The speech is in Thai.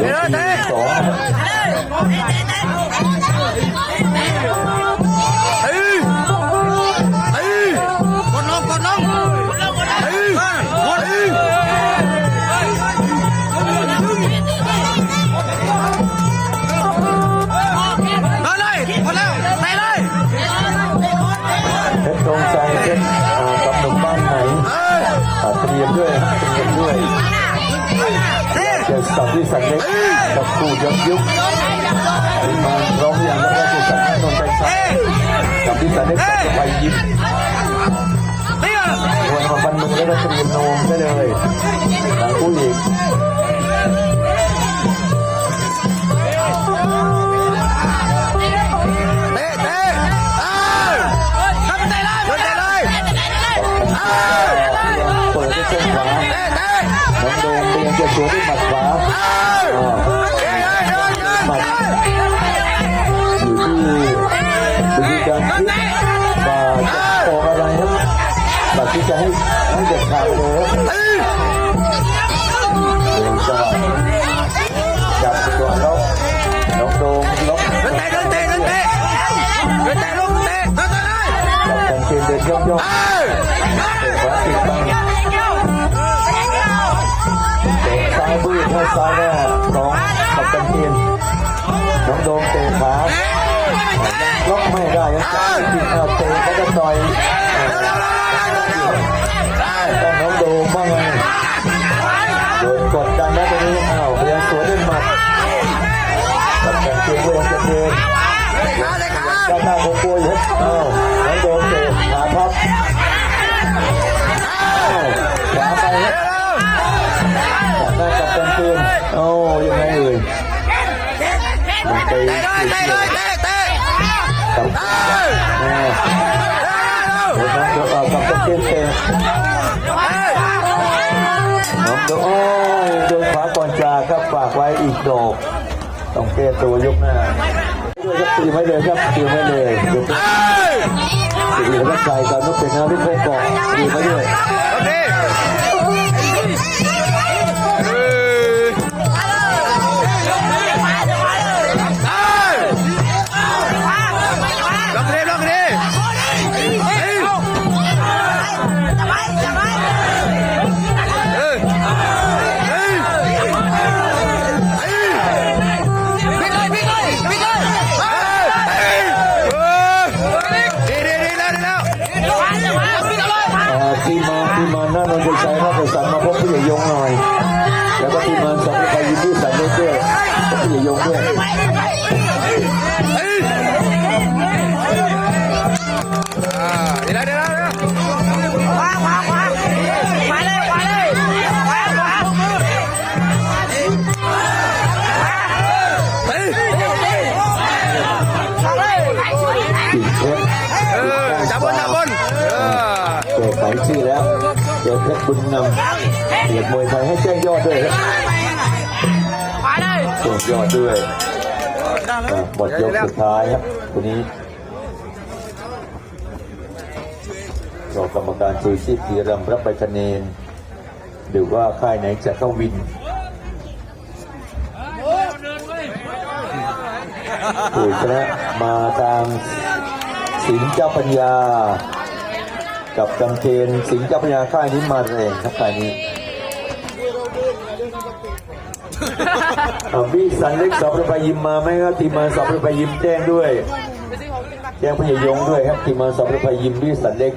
เดี๋ยวเตะสอง กันด้วยเฮ้ยเจอสับที่สักเล็กกับคู่ยกยุคมาร้องอย่างแล้วก็คู่สักนนท์ไปชัยกับที่สักเล็กกับไปยิ้มวันมาบันมึงแล้วก็เตรียมโนมได้เลย xuống mặt quá mặt những cái những cái trang trí và các cô ra đang hết và cái cái nó được thả đồ chặt lên tay lên tay lên tay lên tay lên tay lên tay lên tay lên tay lên tay lên tay lên tay lên tay lên tay lên tay lên ายบื้อเข้าซ้ายหน้าน้องกับกางเกงน้องโดมเตะขาล็อกไม่ได้ครับติดเอาเตะเขาจะต่อยต้องน้องโดมบ้างไงโดนกดดันแล้วตอนนี้อ้าวพยายามสวนด้วยหมัดกับกางเกงพยายามจะเดินขาเลยขาด้านหน้าของปุ้ยครับอ้าวน้องโดมเตะขาพับ ยังเกงโอ้ยังไงเอ่ยมันไปเตะเลยเตะเลยเตะเตะกับเอ้ยแม่โอ้น้องโดมเอากับกางเกงเตะเอ้ยน้องโดมโอ้ยโดนขวาก่อนจาครับฝากไว้อีกดอกต้องแก้ตัวยกหน้าด้วยครับตีไม่เลยครับตีไม่เลยเดี๋ยวเอ้ยตีแล้วก็ใส่กันต้องเป็นหน้าที่โค้งก่อนตีไม่เลย ยงหน่อย แล้วก็ทีมมาสองไปยินดีสันเดชด้วยพี่ยงด้วยเฮ้ยอ่าดีแล้วดีแล้วดีแล้วเฮ้ยกิ่งเพชรเออจับบนจับบนเออแก้ไขชื่อแล้วเจอเพชรบุญนำ เหยียดมวยไทยให้แจ้งยอดด้วยครับแจ้งยอดด้วยอ่าหมดยกสุดท้ายครับวันนี้รอกรรมการชูชีพทีรำรับไปคะแนนหรือว่าค่ายไหนจะเข้าวินผู้ชนะมาทางสิงห์เจ้าปัญญา กับกำเกณสิงห์เจ้าปัญญาค่ายนี้มาแรงครับค่ายนี้ พี่สันเล็กสอบระบายยิมมาไหมครับทีมมาสอบระบายยิมแจ้งด้วย แจ้งพยายงด้วยครับทีมมาสอบระบายยิมพี่สันเล็ก